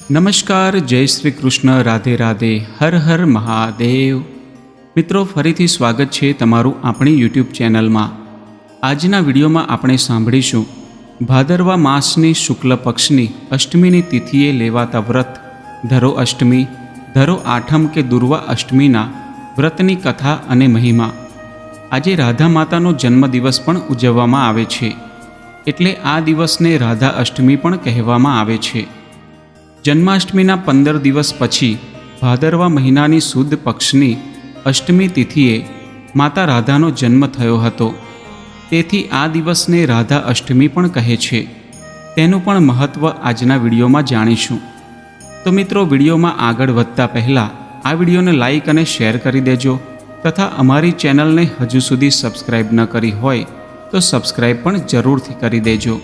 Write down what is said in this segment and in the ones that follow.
નમસ્કાર, જય શ્રી કૃષ્ણ, રાધે રાધે, હર હર મહાદેવ. મિત્રો, ફરીથી સ્વાગત છે તમારું આપણી યુટ્યુબ ચેનલમાં. આજના વિડીયોમાં આપણે સાંભળીશું, ભાદરવા માસની શુક્લ પક્ષની અષ્ટમીની તિથિએ લેવાતા વ્રત. ધરો અષ્ટમી, ધરો આઠમ કે દુર્વા અષ્ટમીના વ્રતની કથા અને મહિમા. આજે રાધા માતાનો જન્મદિવસ પણ ઉજવવામાં આવે છે. એટલે આ દિવસને રાધા અષ્ટમી પણ કહેવામાં આવે છે. જન્માષ્ટમીના પંદર દિવસ પછી ભાદરવા મહિનાની સુદ પક્ષની અષ્ટમી તિથિએ માતા રાધાનો જન્મ થયો હતો. તેથી આ દિવસને રાધા અષ્ટમી પણ કહે છે. તેનું પણ મહત્ત્વ આજના વિડીયોમાં જાણીશું. તો મિત્રો, વિડીયોમાં આગળ વધતા પહેલાં આ વિડીયોને લાઈક અને શેર કરી દેજો તથા અમારી ચેનલને હજુ સુધી સબસ્ક્રાઈબ ન કરી હોય તો સબસ્ક્રાઇબ પણ જરૂરથી કરી દેજો.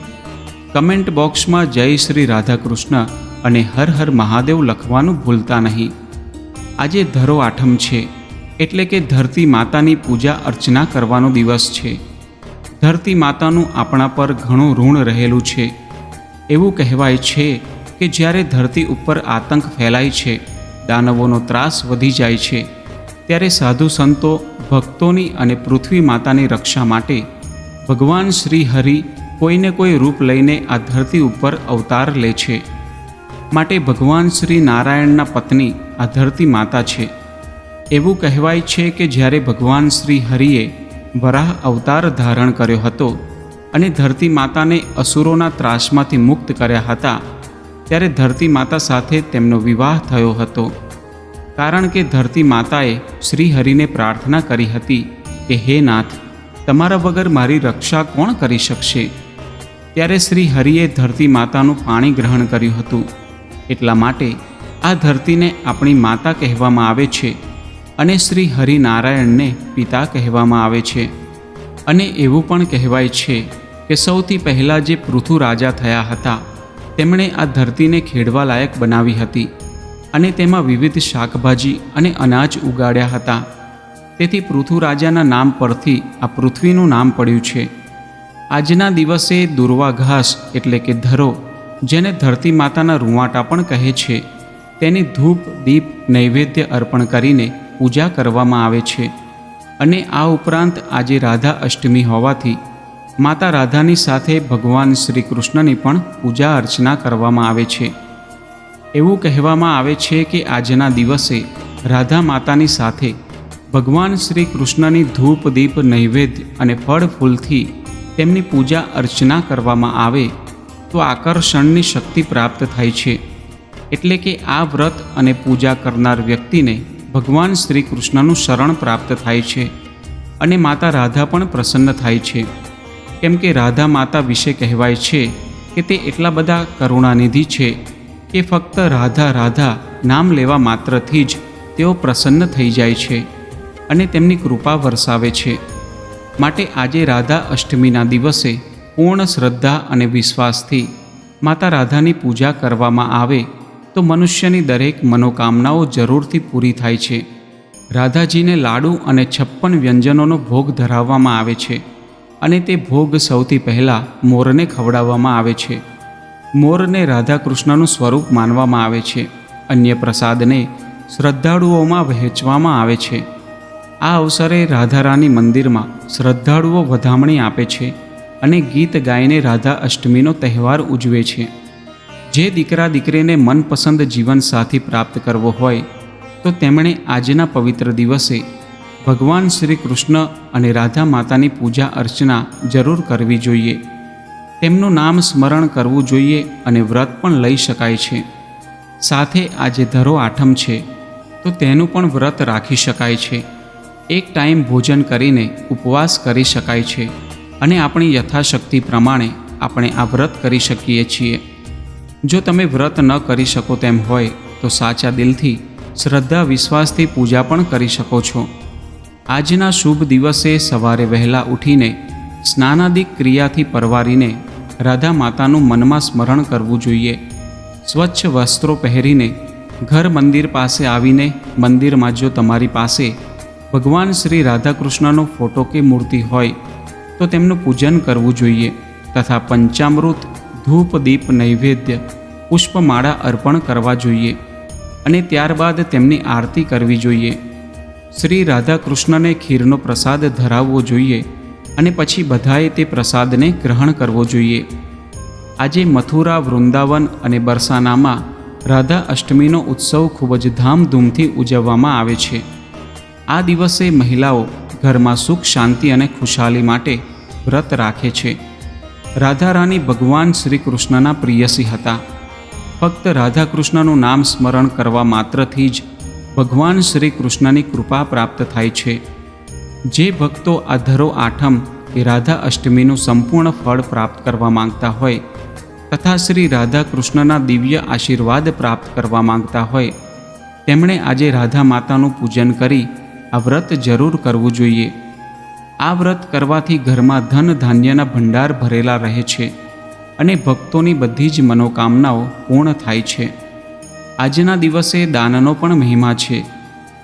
કમેન્ટ બોક્સમાં જય શ્રી રાધાકૃષ્ણ અને હર હર મહાદેવ લખવાનું ભૂલતા નહીં. આજે ધરો આઠમ છે, એટલે કે ધરતી માતાની પૂજા અર્ચના કરવાનો દિવસ છે. ધરતી માતાનું આપણા પર ઘણું ઋણ રહેલું છે. એવું કહેવાય છે કે જ્યારે ધરતી ઉપર આતંક ફેલાય છે, દાનવોનો ત્રાસ વધી જાય છે, ત્યારે સાધુ સંતો ભક્તોની અને પૃથ્વી માતાની રક્ષા માટે ભગવાન શ્રી હરિ કોઈને કોઈ રૂપ લઈને આ ધરતી ઉપર અવતાર લે છે. માટે ભગવાન શ્રી નારાયણના પત્ની આ ધરતી માતા છે. એવું કહેવાય છે કે જ્યારે ભગવાન શ્રી હરિએ વરાહ અવતાર ધારણ કર્યો હતો અને ધરતી માતાને અસુરોના ત્રાસમાંથી મુક્ત કર્યા હતા, ત્યારે ધરતી માતા સાથે તેમનો વિવાહ થયો હતો. કારણ કે ધરતી માતાએ શ્રી હરિને પ્રાર્થના કરી હતી કે, હે નાથ, તમારા વગર મારી રક્ષા કોણ કરી શકશે? ત્યારે શ્રી હરિએ ધરતી માતાનું પાણી ગ્રહણ કર્યું હતું. એટલા માટે આ ધરતીને આપણી માતા કહેવામાં આવે છે અને શ્રી હરિનારાયણને પિતા કહેવામાં આવે છે. અને એવું પણ કહેવાય છે કે સૌથી પહેલાં જે પૃથુ રાજા થયા હતા, તેમણે આ ધરતીને ખેડવા લાયક બનાવી હતી અને તેમાં વિવિધ શાકભાજી અને અનાજ ઉગાડ્યા હતા. તેથી પૃથુ રાજાના નામ પરથી આ પૃથ્વીનું નામ પડ્યું છે. આજના દિવસે દુર્વાઘાસ એટલે કે ધરો જેને ધરતી માતાના રૂંવાટા પણ કહે છે. તેની ધૂપ, દીપ, નૈવેદ્ય અર્પણ કરીને પૂજા કરવામાં આવે છે. અને આ ઉપરાંત આજે રાધા અષ્ટમી હોવાથી માતા રાધાની સાથે ભગવાન શ્રી કૃષ્ણની પણ પૂજા અર્ચના કરવામાં આવે છે. એવું કહેવામાં આવે છે કે આજના દિવસે રાધા માતાની સાથે ભગવાન શ્રી કૃષ્ણની ધૂપ, દીપ, નૈવેદ્ય અને ફળ ફૂલથી તેમની પૂજા અર્ચના કરવામાં આવે તો આકર્ષણની શક્તિ પ્રાપ્ત થાય છે. એટલે કે આ વ્રત અને પૂજા કરનાર વ્યક્તિને ભગવાન શ્રી કૃષ્ણનું શરણ પ્રાપ્ત થાય છે અને માતા રાધા પણ પ્રસન્ન થાય છે. કેમ કે રાધા માતા વિશે કહેવાય છે કે તે એટલા બધા કરુણાનિધિ છે કે ફક્ત રાધા રાધા નામ લેવા માત્રથી જ તેઓ પ્રસન્ન થઈ જાય છે અને તેમની કૃપા વરસાવે છે. માટે આજે રાધા અષ્ટમીના દિવસે પૂર્ણ શ્રદ્ધા અને વિશ્વાસથી માતા રાધાની પૂજા કરવામાં આવે તો મનુષ્યની દરેક મનોકામનાઓ જરૂરથી પૂરી થાય છે. રાધાજીને લાડુ અને છપ્પન વ્યંજનોનો ભોગ ધરાવવામાં આવે છે અને તે ભોગ સૌથી પહેલાં મોરને ખવડાવવામાં આવે છે. મોરને રાધા કૃષ્ણનું સ્વરૂપ માનવામાં આવે છે. અન્ય પ્રસાદને શ્રદ્ધાળુઓમાં વહેંચવામાં આવે છે. આ અવસરે રાધારાની મંદિરમાં શ્રદ્ધાળુઓ વધામણી આપે છે. અને ગીત ગાઈને રાધા અષ્ટમીનો તહેવાર ઉજવે છે. જે દીકરા દીકરીને મનપસંદ જીવનસાથી પ્રાપ્ત કરવો હોય, તો તેમણે આજના પવિત્ર દિવસે ભગવાન શ્રી કૃષ્ણ અને રાધા માતાની પૂજા અર્ચના જરૂર કરવી જોઈએ. તેમનું નામ સ્મરણ કરવું જોઈએ અને વ્રત પણ લઈ શકાય છે. સાથે આજે ધરો આઠમ છે, તો તેનું પણ વ્રત રાખી શકાય છે. એક ટાઈમ ભોજન કરીને ઉપવાસ કરી શકાય છે. અને આપણી યથાશક્તિ પ્રમાણે આપણે આ વ્રત કરી શકીએ છીએ. જો તમે વ્રત ન કરી શકો તેમ હોય, તો સાચા દિલથી, શ્રદ્ધા, વિશ્વાસથી પૂજા પણ કરી શકો છો. આજના શુભ દિવસે સવારે વહેલા ઉઠીને સ્નાનાદિક ક્રિયાથી પરવારીને રાધા માતાનું મનમાં સ્મરણ કરવું જોઈએ. સ્વચ્છ વસ્ત્રો પહેરીને ઘર મંદિર પાસે આવીને મંદિરમાં જો તમારી પાસે ભગવાન શ્રી રાધાકૃષ્ણનો ફોટો કે મૂર્તિ હોય તો તેમનું પૂજન કરવું જોઈએ તથા પંચામૃત ધૂપ દીપ નૈવેદ્ય, પુષ્પમાળા અર્પણ કરવા જોઈએ અને ત્યારબાદ તેમની આરતી કરવી જોઈએ. શ્રી રાધા કૃષ્ણને ખીરનો પ્રસાદ ધરાવવો જોઈએ અને પછી બધાએ તે પ્રસાદને ગ્રહણ કરવો જોઈએ. આજે મથુરા, વૃંદાવન અને બરસાનામાં રાધા અષ્ટમીનો ઉત્સવ ખૂબ જ ધામધૂમથી ઉજવવામાં આવે છે. આ દિવસે મહિલાઓ ઘરમાં સુખ, શાંતિ અને ખુશાલી માટે વ્રત રાખે છે. રાધા રાની ભગવાન શ્રી કૃષ્ણના પ્રિયસી હતા. ફક્ત રાધા કૃષ્ણનું નામ સ્મરણ કરવા માત્રથી જ ભગવાન શ્રી કૃષ્ણની કૃપા પ્રાપ્ત થાય છે. જે ભક્તો આ ધરો આઠમ કે રાધા અષ્ટમીનું સંપૂર્ણ ફળ પ્રાપ્ત કરવા માંગતા હોય તથા શ્રી રાધા કૃષ્ણના દિવ્ય આશીર્વાદ પ્રાપ્ત કરવા માંગતા હોય, તેમણે આજે રાધા માતાનું પૂજન કરી આ વ્રત જરૂર કરવું જોઈએ. આ વ્રત કરવાથી ઘરમાં ધન ધાન્યના ભંડાર ભરેલા રહે છે અને ભક્તોની બધી જ મનોકામનાઓ પૂર્ણ થાય છે. આજના દિવસે દાનનો પણ મહિમા છે.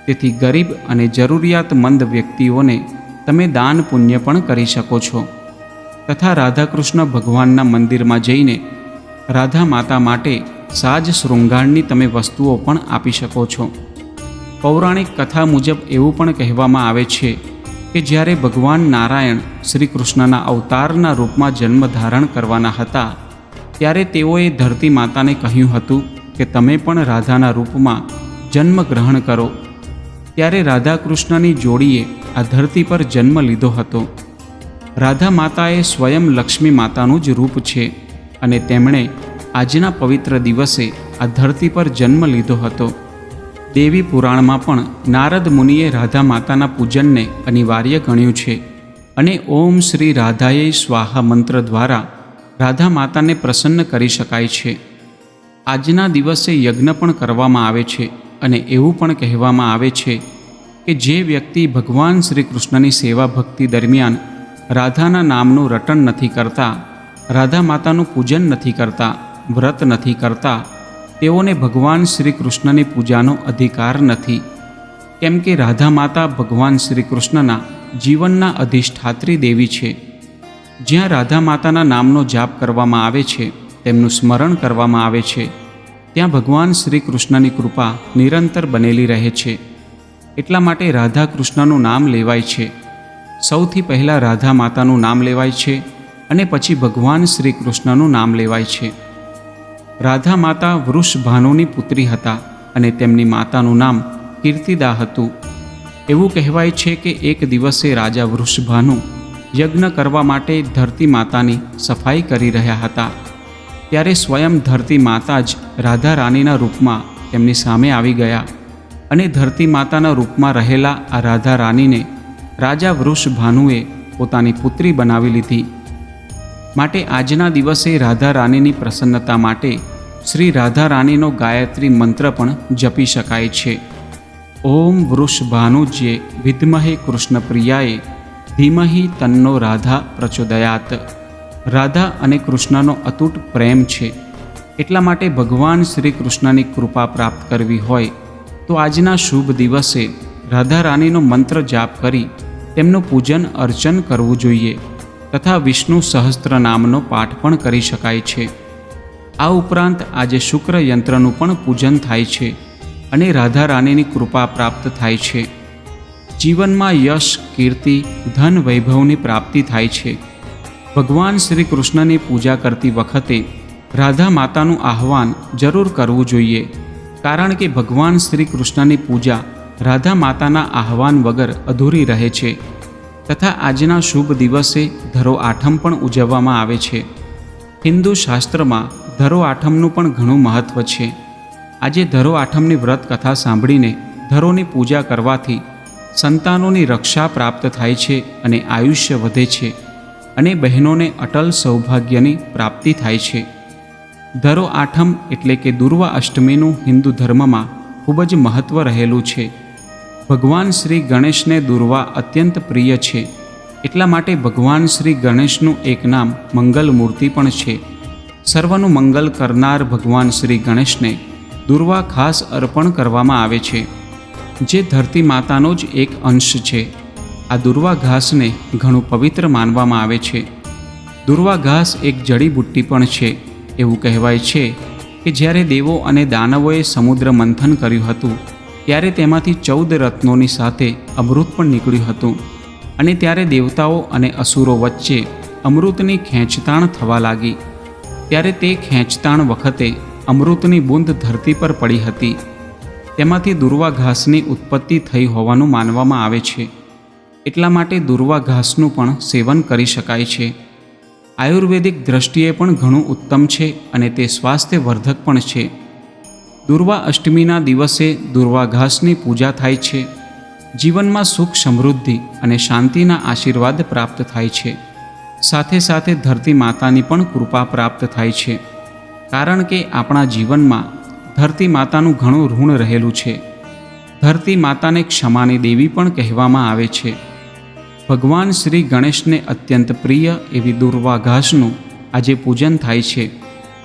તેથી ગરીબ અને જરૂરિયાતમંદ વ્યક્તિઓને તમે દાન પુણ્ય પણ કરી શકો છો. તથા રાધાકૃષ્ણ ભગવાનના મંદિરમાં જઈને રાધા માતા માટે સાજ શૃંગારની તમે વસ્તુઓ પણ આપી શકો છો. પૌરાણિક કથા મુજબ એવું પણ કહેવામાં આવે છે કે જ્યારે ભગવાન નારાયણ શ્રી કૃષ્ણના અવતારના રૂપમાં જન્મ ધારણ કરવાના હતા, ત્યારે તેઓએ ધરતી માતાને કહ્યું હતું કે તમે પણ રાધાના રૂપમાં જન્મ ગ્રહણ કરો. ત્યારે રાધા કૃષ્ણની જોડીએ આ ધરતી પર જન્મ લીધો હતો. રાધા માતાએ સ્વયં લક્ષ્મી માતાનું જ રૂપ છે અને તેમણે આજના પવિત્ર દિવસે આ ધરતી પર જન્મ લીધો હતો. દેવી પુરાણમાં પણ નારદ મુનિએ રાધા માતાના પૂજનને અનિવાર્ય ગણ્યું છે અને ઓમ શ્રી રાધાએ સ્વાહા મંત્ર દ્વારા રાધા માતાને પ્રસન્ન કરી શકાય છે. આજના દિવસે યજ્ઞ પણ કરવામાં આવે છે અને એવું પણ કહેવામાં આવે છે કે જે વ્યક્તિ ભગવાન શ્રી કૃષ્ણની સેવા ભક્તિ દરમિયાન રાધાના નામનું રટણ નથી કરતા, રાધા માતાનું પૂજન નથી કરતા, વ્રત નથી કરતા તેઓને ભગવાન શ્રી કૃષ્ણની પૂજાનો અધિકાર નથી. કેમ કે રાધા માતા ભગવાન શ્રી કૃષ્ણના જીવનના અધિષ્ઠાત્રી દેવી છે. જ્યાં રાધા માતાના નામનો જાપ કરવામાં આવે છે, તેમનું સ્મરણ કરવામાં આવે છે, ત્યાં ભગવાન શ્રી કૃષ્ણની કૃપા નિરંતર બનેલી રહે છે. એટલા માટે રાધા કૃષ્ણનું નામ લેવાય છે. સૌથી પહેલાં રાધા માતાનું નામ લેવાય છે અને પછી ભગવાન શ્રી કૃષ્ણનું નામ લેવાય છે. રાધા માતા વૃષભાનુની પુત્રી હતા અને તેમની માતાનું નામ કીર્તિદા હતું. એવું કહેવાય છે કે એક દિવસે રાજા વૃષભાનુ યજ્ઞ કરવા માટે ધરતી માતાની સફાઈ કરી રહ્યા હતા. ત્યારે સ્વયં ધરતી માતા જ રાધા રાણીના રૂપમાં તેમની સામે આવી ગયા અને ધરતી માતાના રૂપમાં રહેલા આ રાધા રાણીને રાજા વૃષભાનુએ પોતાની પુત્રી બનાવી લીધી. માટે આજના દિવસે રાધા રાણીની પ્રસન્નતા માટે શ્રી રાધા રાણીનો ગાયત્રી મંત્ર પણ જપી શકાય છે. ઓમ વૃષભાનુજ્યે વિદ્મહે કૃષ્ણપ્રિયાએ ધીમહિ તન્નો રાધા પ્રચોદયાત. રાધા અને કૃષ્ણનો અતૂટ પ્રેમ છે. એટલા માટે ભગવાન શ્રી કૃષ્ણની કૃપા પ્રાપ્ત કરવી હોય તો આજના શુભ દિવસે રાધા રાણીનો મંત્ર જાપ કરી તેમનું પૂજન અર્ચન કરવું જોઈએ. તથા વિષ્ણુ સહસ્ત્ર નામનો પાઠ પણ કરી શકાય છે. આ ઉપરાંત આજે શુક્ર યંત્રનું પણ પૂજન થાય છે અને રાધા રાણીની કૃપા પ્રાપ્ત થાય છે. જીવનમાં યશ, કીર્તિ, ધન વૈભવની પ્રાપ્તિ થાય છે. ભગવાન શ્રી કૃષ્ણની પૂજા કરતી વખતે રાધા માતાનું આહવાન જરૂર કરવું જોઈએ, કારણ કે ભગવાન શ્રી કૃષ્ણની પૂજા રાધા માતાના આહવાન વગર અધૂરી રહે છે. તથા આજના શુભ દિવસે ધરો આઠમ પણ ઉજવવામાં આવે છે. હિન્દુ શાસ્ત્રમાં ધરો આઠમનું પણ ઘણું મહત્ત્વ છે. આજે ધરો આઠમની વ્રત કથા સાંભળીને ધરોની પૂજા કરવાથી સંતાનોની રક્ષા પ્રાપ્ત થાય છે અને આયુષ્ય વધે છે અને બહેનોને અટલ સૌભાગ્યની પ્રાપ્તિ થાય છે. ધરો આઠમ એટલે કે દુર્વા અષ્ટમીનું હિન્દુ ધર્મમાં ખૂબ જ મહત્ત્વ રહેલું છે. ભગવાન શ્રી ગણેશને દુર્વા અત્યંત પ્રિય છે. એટલા માટે ભગવાન શ્રી ગણેશનું એક નામ મંગલ મૂર્તિ પણ છે. સર્વનું મંગલ કરનાર ભગવાન શ્રી ગણેશને દુર્વા ખાસ અર્પણ કરવામાં આવે છે. જે ધરતી માતાનો જ એક અંશ છે. આ દુર્વા ઘાસને ઘણું પવિત્ર માનવામાં આવે છે. દુર્વા ઘાસ એક જડીબુટ્ટી પણ છે. એવું કહેવાય છે કે જ્યારે દેવો અને દાનવોએ સમુદ્ર મંથન કર્યું હતું ત્યારે તેમાંથી ચૌદ રત્નોની સાથે અમૃત પણ નીકળ્યું હતું. અને ત્યારે દેવતાઓ અને અસુરો વચ્ચે અમૃતની ખેંચતાણ થવા લાગી. ત્યારે તે ખેંચતાણ વખતે અમૃતની બૂંદ ધરતી પર પડી હતી. તેમાંથી દુર્વા ઘાસની ઉત્પત્તિ થઈ હોવાનું માનવામાં આવે છે. એટલા માટે દુર્વા ઘાસનું પણ સેવન કરી શકાય છે. આયુર્વેદિક દ્રષ્ટિએ પણ ઘણું ઉત્તમ છે અને તે સ્વાસ્થ્યવર્ધક પણ છે. દુર્વા અષ્ટમીના દિવસે દુર્વા ઘાસની પૂજા થાય છે. જીવનમાં સુખ, સમૃદ્ધિ અને શાંતિના આશીર્વાદ પ્રાપ્ત થાય છે. સાથે સાથે ધરતી માતાની પણ કૃપા પ્રાપ્ત થાય છે. કારણ કે આપણા જીવનમાં ધરતી માતાનું ઘણું ઋણ રહેલું છે. ધરતી માતાને ક્ષમાની દેવી પણ કહેવામાં આવે છે. ભગવાન શ્રી ગણેશને અત્યંત પ્રિય એવી દુર્વા ઘાસનું આજે પૂજન થાય છે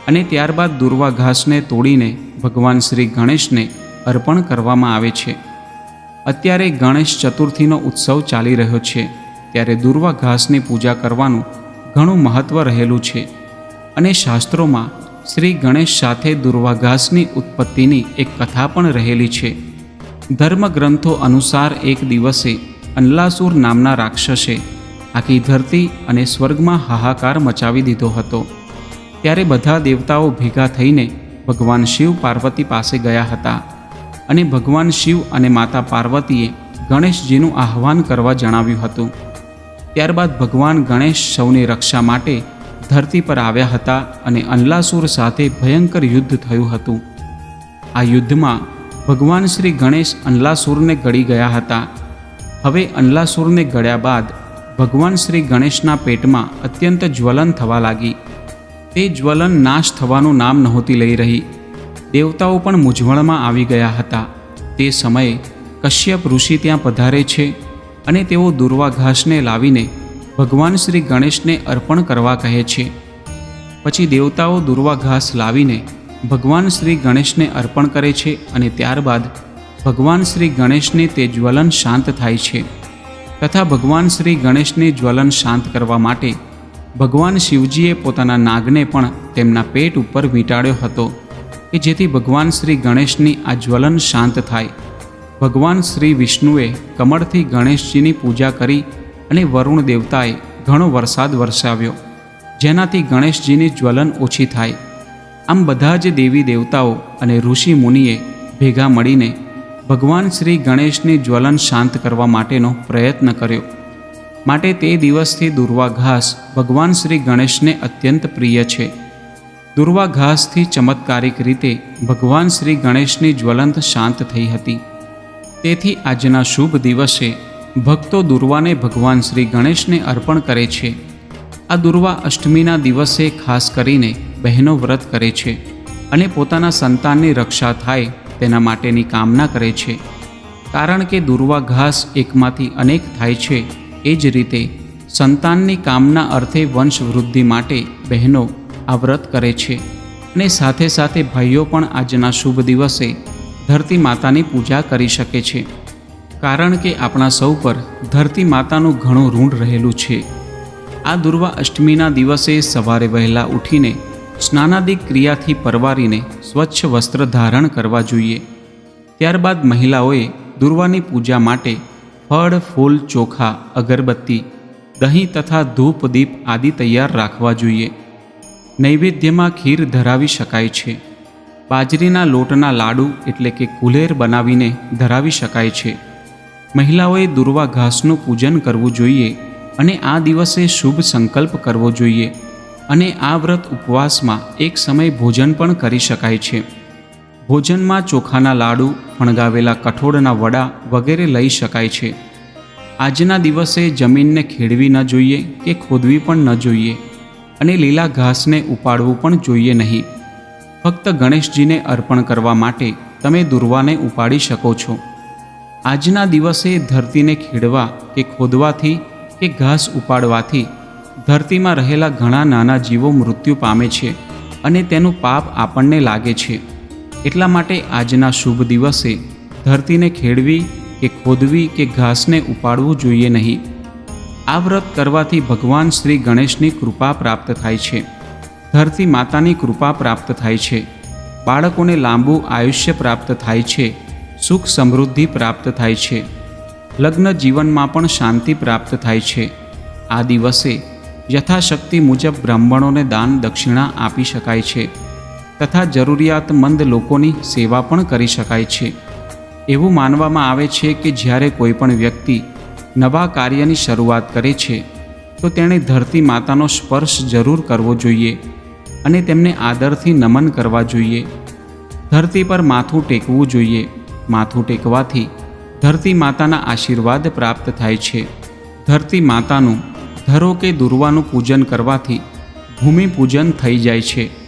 અને ત્યારબાદ દુર્વા ઘાસને તોડીને ભગવાન શ્રી ગણેશને અર્પણ કરવામાં આવે છે. અત્યારે ગણેશ ચતુર્થીનો ઉત્સવ ચાલી રહ્યો છે, ત્યારે દુર્વા ઘાસની પૂજા કરવાનું ઘણું મહત્ત્વ રહેલું છે અને શાસ્ત્રોમાં શ્રી ગણેશ સાથે દુર્વા ઘાસની ઉત્પત્તિની એક કથા પણ રહેલી છે. ધર્મગ્રંથો અનુસાર એક દિવસે અનલાસુર નામના રાક્ષસે આખી ધરતી અને સ્વર્ગમાં હાહાકાર મચાવી દીધો હતો. ત્યારે બધા દેવતાઓ ભેગા થઈને ભગવાન શિવ પાર્વતી પાસે ગયા હતા. અને ભગવાન શિવ અને માતા પાર્વતીએ ગણેશજીનું આહ્વાન કરવા જણાવ્યું હતું. ત્યારબાદ ભગવાન ગણેશ સૌની રક્ષા માટે ધરતી પર આવ્યા હતા અને અનલાસુર સાથે ભયંકર યુદ્ધ થયું હતું. આ યુદ્ધમાં ભગવાન શ્રી ગણેશ અનલાસુરને ગળી ગયા હતા. હવે અનલાસુરને ગળ્યા બાદ ભગવાન શ્રી ગણેશના પેટમાં અત્યંત જ્વલન થવા લાગી. તે જ્વલન નાશ થવાનું નામ નહોતી લઈ રહી. દેવતાઓ પણ મૂંઝવણમાં આવી ગયા હતા. તે સમયે કશ્યપ ઋષિ ત્યાં પધારે છે અને તેઓ દુર્વાઘાસને લાવીને ભગવાન શ્રી ગણેશને અર્પણ કરવા કહે છે. પછી દેવતાઓ દુર્વાઘાસ લાવીને ભગવાન શ્રી ગણેશને અર્પણ કરે છે અને ત્યારબાદ ભગવાન શ્રી ગણેશને તે જ્વલન શાંત થાય છે. તથા ભગવાન શ્રી ગણેશને જ્વલન શાંત કરવા માટે ભગવાન શિવજીએ પોતાના નાગને પણ તેમના પેટ ઉપર વીંટાળ્યો હતો કે જેથી ભગવાન શ્રી ગણેશની આ જ્વલન શાંત થાય. ભગવાન શ્રી વિષ્ણુએ કમળથી ગણેશજીની પૂજા કરી અને વરુણ દેવતાએ ઘણો વરસાદ વરસાવ્યો, જેનાથી ગણેશજીની જ્વલન ઓછી થાય. આમ બધા જ દેવી દેવતાઓ અને ઋષિ મુનિએ ભેગા મળીને ભગવાન શ્રી ગણેશની જ્વલન શાંત કરવા માટેનો પ્રયત્ન કર્યો. માટે તે દિવસથી દુર્વા ઘાસ ભગવાન શ્રી ગણેશને અત્યંત પ્રિય છે. દુર્વા ઘાસથી ચમત્કારિક રીતે ભગવાન શ્રી ગણેશની જ્વલંત શાંત થઈ હતી. તેથી આજના શુભ દિવસે ભક્તો દુર્વાને ભગવાન શ્રી ગણેશને અર્પણ કરે છે. આ દુર્વા અષ્ટમીના દિવસે ખાસ કરીને બહેનો વ્રત કરે છે અને પોતાના સંતાનની રક્ષા થાય તેના માટેની કામના કરે છે. કારણ કે દુર્વા ઘાસ એકમાંથી અનેક થાય છે. એ જ રીતે સંતાનની કામના અર્થે વંશ વૃદ્ધિ માટે બહેનો આ વ્રત કરે છે અને સાથે સાથે ભાઈઓ પણ આજના શુભ દિવસે ધરતી માતાની પૂજા કરી શકે છે. કારણ કે આપણા સૌ પર ધરતી માતાનું ઘણું ઋણ રહેલું છે. આ દુર્વા અષ્ટમીના દિવસે સવારે વહેલા ઉઠીને સ્નાનાદિક ક્રિયાથી પરવારીને સ્વચ્છ વસ્ત્ર ધારણ કરવા જોઈએ. ત્યારબાદ મહિલાઓએ દુર્વાની પૂજા માટે ફળ, ફૂલ, ચોખા, અગરબત્તી, દહીં તથા ધૂપ, દીપ આદિ તૈયાર રાખવા જોઈએ. નૈવેદ્યમાં ખીર ધરાવી શકાય છે. બાજરીના લોટના લાડુ એટલે કે કુલેર બનાવીને ધરાવી શકાય છે. મહિલાઓએ દુર્વા ઘાસનું પૂજન કરવું જોઈએ અને આ દિવસે શુભ સંકલ્પ કરવો જોઈએ. અને આ વ્રત ઉપવાસમાં એક સમય ભોજન પણ કરી શકાય છે. ભોજનમાં ચોખાના લાડુ, ફણગાવેલા કઠોળના વડા વગેરે લઈ શકાય છે. આજના દિવસે જમીનને ખેડવી ન જોઈએ કે ખોદવી પણ ન જોઈએ અને લીલા ઘાસને ઉપાડવું પણ જોઈએ નહીં. ફક્ત ગણેશજીને અર્પણ કરવા માટે તમે દુર્વાને ઉપાડી શકો છો. આજના દિવસે ધરતીને ખેડવા કે ખોદવાથી કે ઘાસ ઉપાડવાથી ધરતીમાં રહેલા ઘણા નાના જીવો મૃત્યુ પામે છે અને તેનું પાપ આપણને લાગે છે. એટલા માટે આજના શુભ દિવસે ધરતીને ખેડવી કે ખોદવી કે ઘાસને ઉપાડવું જોઈએ નહીં. આ વ્રત કરવાથી ભગવાન શ્રી ગણેશની કૃપા પ્રાપ્ત થાય છે. ધરતી માતાની કૃપા પ્રાપ્ત થાય છે. બાળકોને લાંબુ આયુષ્ય પ્રાપ્ત થાય છે. સુખ સમૃદ્ધિ પ્રાપ્ત થાય છે. લગ્ન જીવનમાં પણ શાંતિ પ્રાપ્ત થાય છે. આ દિવસે યથાશક્તિ મુજબ બ્રાહ્મણોને દાન દક્ષિણા આપી શકાય છે. તથા જરૂરિયાતમંદ લોકોની સેવા પણ કરી શકાય છે. એવું માનવામાં આવે છે કે જ્યારે કોઈ પણ વ્યક્તિ નવા કાર્યની શરૂઆત કરે છે, તો તેણે ધરતી માતાનો સ્પર્શ જરૂર કરવો જોઈએ અને તેમને આદરથી નમન કરવા જોઈએ. ધરતી પર માથું ટેકવું જોઈએ. માથું ટેકવાથી ધરતી માતાના આશીર્વાદ પ્રાપ્ત થાય છે. ધરતી માતાનું ધરો કે દુર્વાનું પૂજન કરવાથી ભૂમિ પૂજન થઈ જાય છે.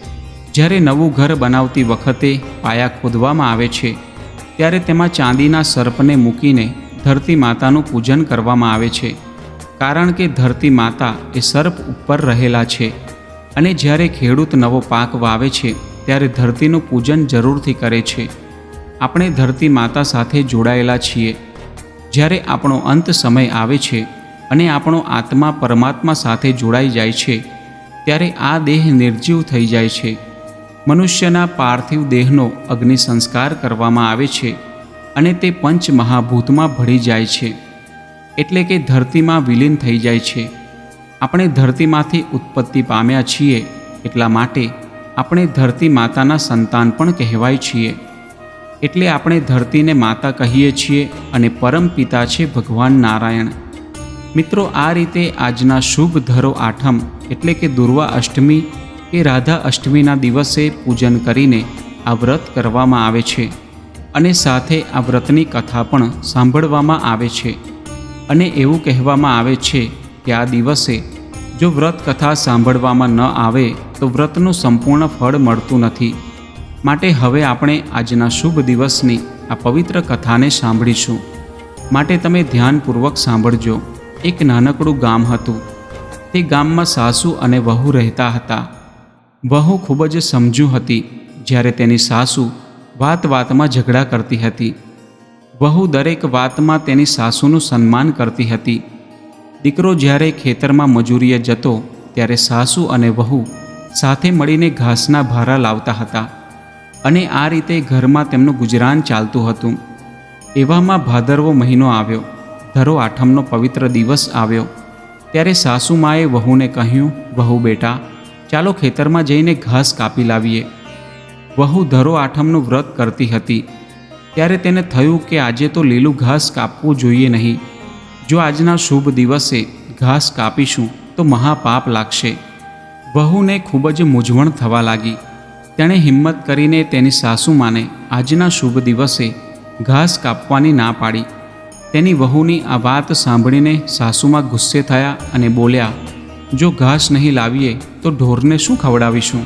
જ્યારે નવું ઘર બનાવતી વખતે પાયા ખોદવામાં આવે છે, ત્યારે તેમાં ચાંદીના સર્પને મૂકીને ધરતી માતાનું પૂજન કરવામાં આવે છે. કારણ કે ધરતી માતા એ સર્પ ઉપર રહેલા છે અને જ્યારે ખેડૂત નવો પાક વાવે છે, ત્યારે ધરતીનું પૂજન જરૂરથી કરે છે. આપણે ધરતી માતા સાથે જોડાયેલા છીએ. જ્યારે આપણો અંત સમય આવે છે અને આપણો આત્મા પરમાત્મા સાથે જોડાઈ જાય છે, ત્યારે આ દેહ નિર્જીવ થઈ જાય છે. મનુષ્યના પાર્થિવ દેહનો અગ્નિ સંસ્કાર કરવામાં આવે છે અને તે પંચ મહાભૂતમાં ભળી જાય છે. એટલે કે ધરતીમાં વિલીન થઈ જાય છે. આપણે ધરતીમાંથી ઉત્પત્તિ પામ્યા છીએ એટલા માટે આપણે ધરતી માતાના સંતાન પણ કહેવાય છીએ. એટલે આપણે ધરતીને માતા કહીએ છીએ અને પરમ પિતા છે ભગવાન નારાયણ. મિત્રો, આ રીતે આજના શુભ ધરો આઠમ એટલે કે દુર્વા અષ્ટમી કે રાધા અષ્ટમીના દિવસે પૂજન કરીને આ વ્રત કરવામાં આવે છે અને સાથે આ વ્રતની કથા પણ સાંભળવામાં આવે છે. અને એવું કહેવામાં આવે છે કે આ દિવસે જો વ્રત કથા સાંભળવામાં ન આવે તો વ્રતનું સંપૂર્ણ ફળ મળતું નથી. માટે હવે આપણે આજના શુભ દિવસની આ પવિત્ર કથાને સાંભળીશું. માટે તમે ધ્યાનપૂર્વક સાંભળજો. એક નાનકડું ગામ હતું. તે ગામમાં સાસુ અને વહુ રહેતા હતા. વહુ ખૂબ જ સમજુ હતી, જ્યારે તેની સાસુ વાત વાતમાં ઝઘડા કરતી હતી. વહુ દરેક વાતમાં તેની સાસુનું સન્માન કરતી હતી. દીકરો જ્યારે ખેતરમાં મજૂરીએ જતો, ત્યારે સાસુ અને વહુ સાથે મળીને ઘાસના ભારા લાવતા હતા અને આ રીતે ઘરમાં તેમનું ગુજરાન ચાલતું હતું. એવામાં ભાદરવો મહિનો આવ્યો, ધરો આઠમનો પવિત્ર દિવસ આવ્યો. ત્યારે સાસુમાએ વહુને કહ્યું, વહુ બેટા ચાલો ખેતરમાં જઈને ઘાસ કાપી લાવીએ. વહુ ધરો આઠમનું વ્રત કરતી હતી. ત્યારે તેને થયું કે આજે તો લીલું ઘાસ કાપવું જોઈએ નહીં. જો આજના શુભ દિવસે ઘાસ કાપીશું તો મહાપાપ લાગશે. વહુને ખૂબ જ મૂંઝવણ થવા લાગી. તેણે હિંમત કરીને તેની સાસુમાને આજના શુભ દિવસે ઘાસ કાપવાની ના પાડી. તેની વહુની આ વાત સાંભળીને સાસુમાં ગુસ્સે થયા અને બોલ્યા જો ઘાસ નહીં લાવીએ તો ઢોરને શું ખવડાવીશું?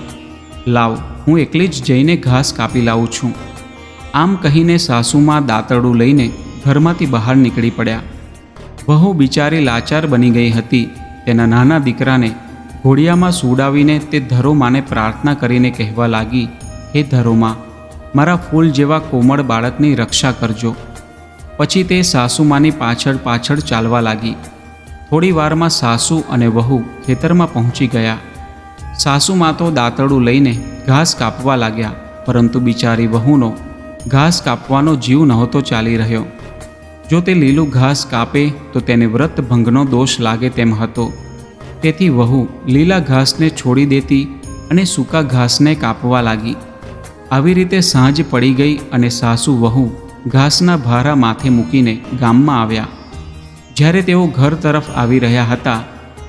લાવ, હું એકલી જ જઈને ઘાસ કાપી લાવું છું. આમ કહીને સાસુમાં દાંતરડું લઈને ઘરમાંથી બહાર નીકળી પડ્યા. વહુ બિચારી લાચાર બની ગઈ હતી. તેના નાના દીકરાને ઘોડિયામાં સુડાવીને તે ધરોમાને પ્રાર્થના કરીને કહેવા લાગી, હે ધરોમાં, મારા ફૂલ જેવા કોમળ બાળકની રક્ષા કરજો. પછી તે સાસુમાની પાછળ પાછળ ચાલવા લાગી. થોડી વારમાં સાસુ અને વહુ ખેતરમાં પહોંચી ગયા. સાસુમાં તો દાંતરડું લઈને ઘાસ કાપવા લાગ્યા, પરંતુ બિચારી વહુનો ઘાસ કાપવાનો જીવ નહોતો ચાલી રહ્યો. જો તે લીલું ઘાસ કાપે તો તેને વ્રત ભંગનો દોષ લાગે તેમ હતો. તેથી વહુ લીલા ઘાસને છોડી દેતી અને સૂકા ઘાસને કાપવા લાગી. આવી રીતે સાંજ પડી ગઈ અને સાસુ વહુ ઘાસના ભારા માથે મૂકીને ગામમાં આવ્યા. જ્યારે તેઓ ઘર તરફ આવી રહ્યા હતા,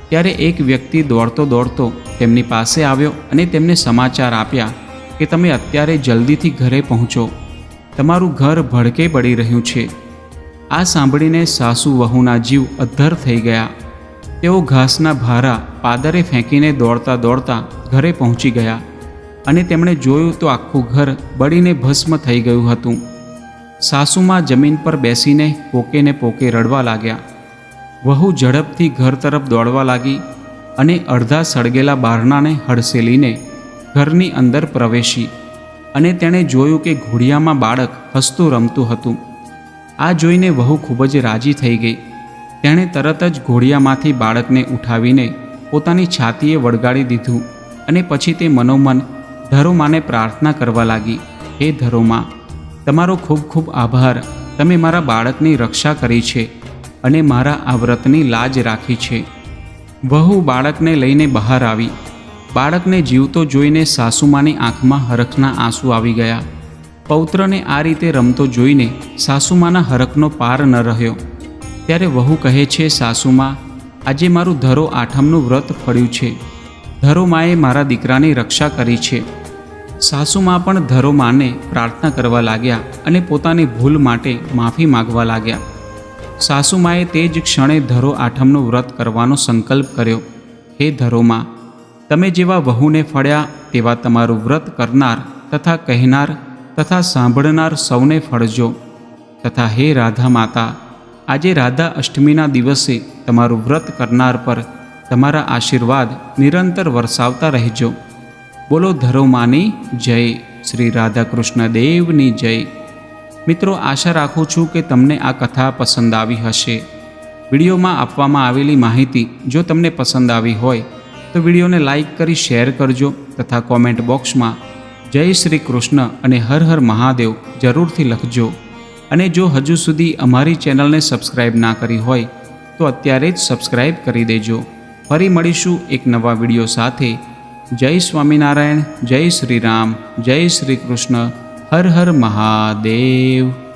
ત્યારે એક વ્યક્તિ દોડતો દોડતો તેમની પાસે આવ્યો અને તેમને સમાચાર આપ્યા કે તમે અત્યારે જલ્દીથી ઘરે પહોંચો. તમારું ઘર ભડકે પડી રહ્યું છે. આ સાંભળીને સાસુ વહુના જીવ અદ્ધર થઈ ગયા. તેઓ ઘાસના ભારા પાદરે ફેંકીને દોડતા દોડતા ઘરે પહોંચી ગયા અને તેમણે જોયું તો આખું ઘર બળીને ભસ્મ થઈ ગયું હતું. સાસુમાં જમીન પર બેસીને પોકે ને પોકે રડવા લાગ્યા. વહુ ઝડપથી ઘર તરફ દોડવા લાગી અને અડધા સળગેલા બારણાને હડસેલીને ઘરની અંદર પ્રવેશી અને તેણે જોયું કે ઘોડિયામાં બાળક હસતું રમતું હતું. આ જોઈને વહુ ખૂબ જ રાજી થઈ ગઈ. તેણે તરત જ ઘોડિયામાંથી બાળકને ઉઠાવીને પોતાની છાતીએ વળગાડી દીધું અને પછી તે મનોમન, ધરોમાને પ્રાર્થના કરવા લાગી, હે ધરોમા, તમારો ખૂબ ખૂબ આભાર. તમે મારા બાળકની રક્ષા કરી છે. અને મારા આ વ્રતની લાજ રાખી છે. વહુ બાળકને લઈને બહાર આવી. બાળકને જીવતો જોઈને સાસુમાની આંખમાં હરખના આંસુ આવી ગયા. પૌત્રને આ રીતે રમતો જોઈને સાસુમાના હરખનો પાર ન રહ્યો. ત્યારે વહુ કહે છે, સાસુમા, આજે મારું ધરો આઠમનું વ્રત ફળ્યું છે. ધરોમાએ મારા દીકરાની રક્ષા કરી છે. સાસુમા પણ ધરોમાને પ્રાર્થના કરવા લાગ્યા અને પોતાની ભૂલ માટે માફી માગવા લાગ્યા. સાસુમાએ તે જ ક્ષણે ધરો આઠમનું વ્રત કરવાનો સંકલ્પ કર્યો. હે ધરોમાં, તમે જેવા વહુને ફળ્યા તેવા તમારું વ્રત કરનાર તથા કહેનાર તથા સાંભળનાર સૌને ફળજો. તથા હે રાધા માતા, આજે રાધા અષ્ટમીના દિવસે તમારું વ્રત કરનાર પર તમારા આશીર્વાદ નિરંતર વરસાવતા રહેજો. બોલો ધરોમાની જય શ્રી રાધા કૃષ્ણ દેવની જય. મિત્રો, આશા રાખું છું કે તમને આ કથા પસંદ આવી હશે. વિડીયોમાં આપવામાં આવેલી માહિતી જો તમને પસંદ આવી હોય, તો વિડીયોને લાઇક કરી શેર કરજો તથા કોમેન્ટ બોક્સમાં જય શ્રી કૃષ્ણ અને હર હર મહાદેવ જરૂરથી લખજો. અને જો હજુ સુધી અમારી ચેનલને સબસ્ક્રાઇબ ના કરી હોય, તો અત્યારે જ સબસ્ક્રાઇબ કરી દેજો. ફરી મળીશું એક નવા વીડિયો સાથે. જય સ્વામિનારાયણ, જય શ્રી રામ, જય શ્રી કૃષ્ણ. હર હર મહાદેવ.